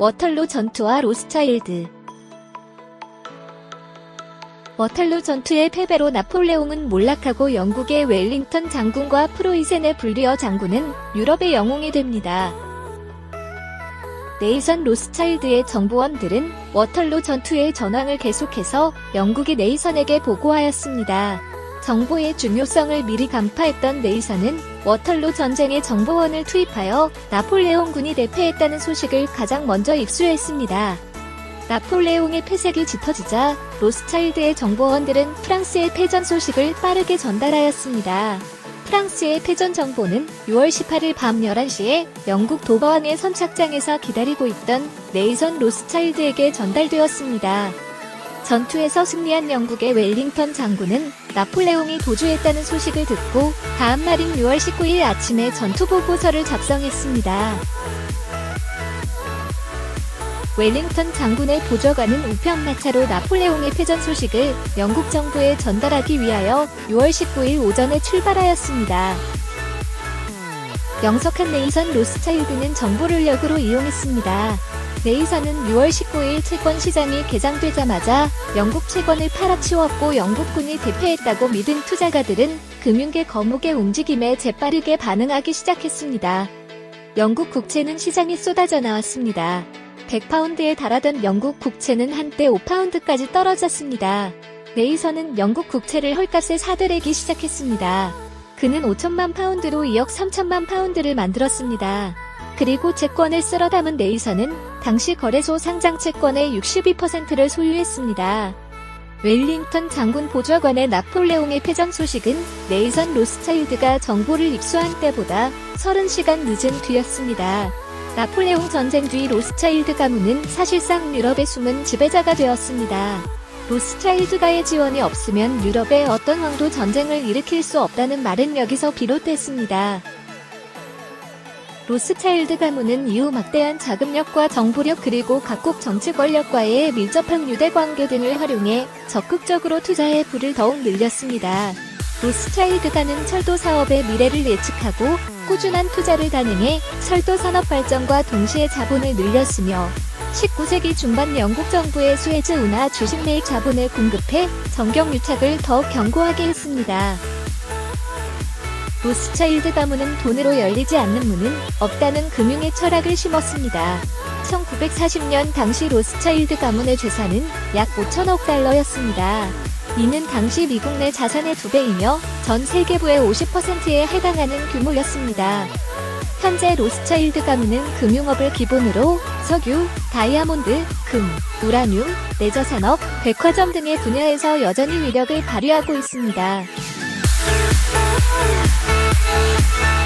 워털로 전투와 로스차일드. 워털로 전투의 패배로 나폴레옹은 몰락하고 영국의 웰링턴 장군과 프로이센의 불리어 장군은 유럽의 영웅이 됩니다. 네이선 로스차일드의 정보원들은 워털로 전투의 전황을 계속해서 영국의 네이선에게 보고하였습니다. 정보의 중요성을 미리 간파했던 네이선은 워털로 전쟁의 정보원을 투입하여 나폴레옹 군이 대패했다는 소식을 가장 먼저 입수했습니다. 나폴레옹의 패색이 짙어지자 로스차일드의 정보원들은 프랑스의 패전 소식을 빠르게 전달하였습니다. 프랑스의 패전 정보는 6월 18일 밤 11시에 영국 도버항의 선착장에서 기다리고 있던 네이선 로스차일드에게 전달되었습니다. 전투에서 승리한 영국의 웰링턴 장군은 나폴레옹이 도주했다는 소식을 듣고 다음 날인 6월 19일 아침에 전투 보고서를 작성했습니다. 웰링턴 장군의 보좌관은 우편마차로 나폴레옹의 패전 소식을 영국 정부에 전달하기 위하여 6월 19일 오전에 출발하였습니다. 영석한 네이선 로스차일드는 정보를 역으로 이용했습니다. 네이선은 6월 19일 채권 시장이 개장되자마자 영국 채권을 팔아치웠고 영국군이 대패했다고 믿은 투자가들은 금융계 거목의 움직임에 재빠르게 반응하기 시작했습니다. 영국 국채는 시장에 쏟아져 나왔습니다. 100파운드에 달하던 영국 국채는 한때 5파운드까지 떨어졌습니다. 네이선은 영국 국채를 헐값에 사들이기 시작했습니다. 그는 5천만 파운드로 2억 3천만 파운드를 만들었습니다. 그리고 채권을 쓸어 담은 네이선은 당시 거래소 상장 채권의 62%를 소유했습니다. 웰링턴 장군 보좌관의 나폴레옹의 패전 소식은 네이선 로스차일드가 정보를 입수한 때보다 30시간 늦은 뒤였습니다. 나폴레옹 전쟁 뒤 로스차일드 가문은 사실상 유럽의 숨은 지배자가 되었습니다. 로스차일드가의 지원이 없으면 유럽의 어떤 왕도 전쟁을 일으킬 수 없다는 말은 여기서 비롯됐습니다. 로스차일드 가문은 이후 막대한 자금력과 정보력 그리고 각국 정치 권력과의 밀접한 유대 관계 등을 활용해 적극적으로 투자의 불을 더욱 늘렸습니다. 로스차일드가는 철도 사업의 미래를 예측하고 꾸준한 투자를 단행해 철도 산업 발전과 동시에 자본을 늘렸으며 19세기 중반 영국 정부의 수에즈 운하 주식 매입 자본을 공급해 정경 유착을 더욱 견고하게 했습니다. 로스차일드 가문은 돈으로 열리지 않는 문은 없다는 금융의 철학을 심었습니다. 1940년 당시 로스차일드 가문의 재산은 약 5천억 달러였습니다. 이는 당시 미국 내 자산의 두 배이며 전 세계부의 50%에 해당하는 규모였습니다. 현재 로스차일드 가문은 금융업을 기본으로 석유, 다이아몬드, 금, 우라늄, 레저 산업, 백화점 등의 분야에서 여전히 위력을 발휘하고 있습니다. Yeah.